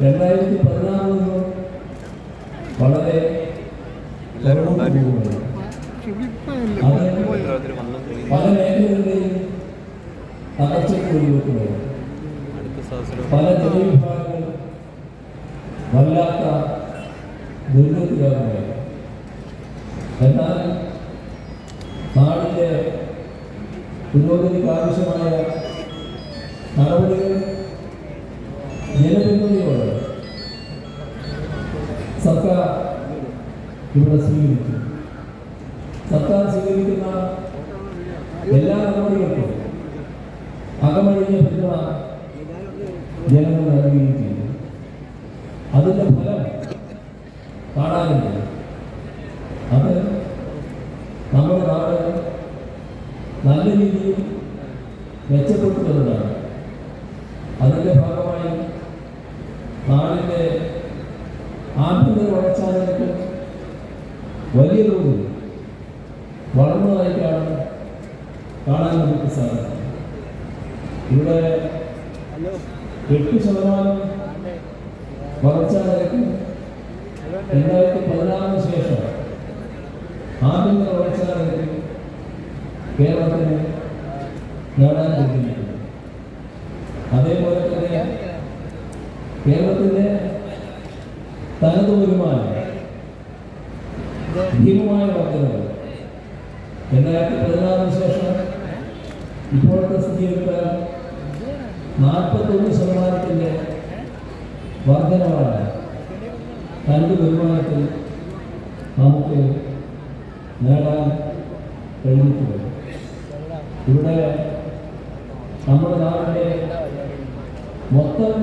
രണ്ടായിരത്തി പതിനാറിൽ വളരെ പല മേഖലകളിലെയും പല ജനവിഭാഗങ്ങൾ വല്ലാത്ത ദുരിതത്തിലാകുകയാണ് എന്നാൽ നാടിന്റെ പുരോഗതിക്ക് ആവശ്യമായ നടപടികൾ ജനപിന്തുണയോടെ സർക്കാർ ഇവിടെ സ്വീകരിക്കും. സർക്കാർ സ്വീകരിക്കുന്ന എല്ലാ നടപടികൾക്കും അകമഴിഞ്ഞ പിന്തുണ ജനങ്ങൾ നൽകുകയും ചെയ്തു അതിന്റെ ഫലം കാണാനുണ്ട് അത് നമ്മുടെ നാട് നല്ല രീതിയിൽ മെച്ചപ്പെട്ടു വരുന്നതാണ്. അതിന്റെ ഭാഗമായി നാടിന്റെ ആഭ്യന്തര വളർച്ചാനിരക്ക് വലിയ തോതിൽ വളർന്നതായിട്ടാണ് കാണാൻ നമുക്ക് സാധിക്കുന്നത് ഇവിടെ എട്ട് ശതമാനം വളർച്ചാ നിരക്ക് രണ്ടായിരത്തി പതിനാറിന് ശേഷം ആഭ്യന്തര വളർച്ചാ കേരളത്തിന് നേടാൻ കഴിഞ്ഞിട്ടുണ്ട് കേരളത്തിന്റെ തനത് ഭീമമായ വർധനവ് രണ്ടായിരത്തി പതിനാറിന് ശേഷം ഇപ്പോഴത്തെ സ്ഥിതി നാൽപ്പത്തൊന്ന് ശതമാനത്തിന്റെ വർധനവാണ് തനത് വരുമാനത്തിൽ നമുക്ക് നേടാൻ കഴിഞ്ഞിട്ടുള്ളത്. ഇവിടെ നമ്മുടെ നാടിന്റെ മൊത്തം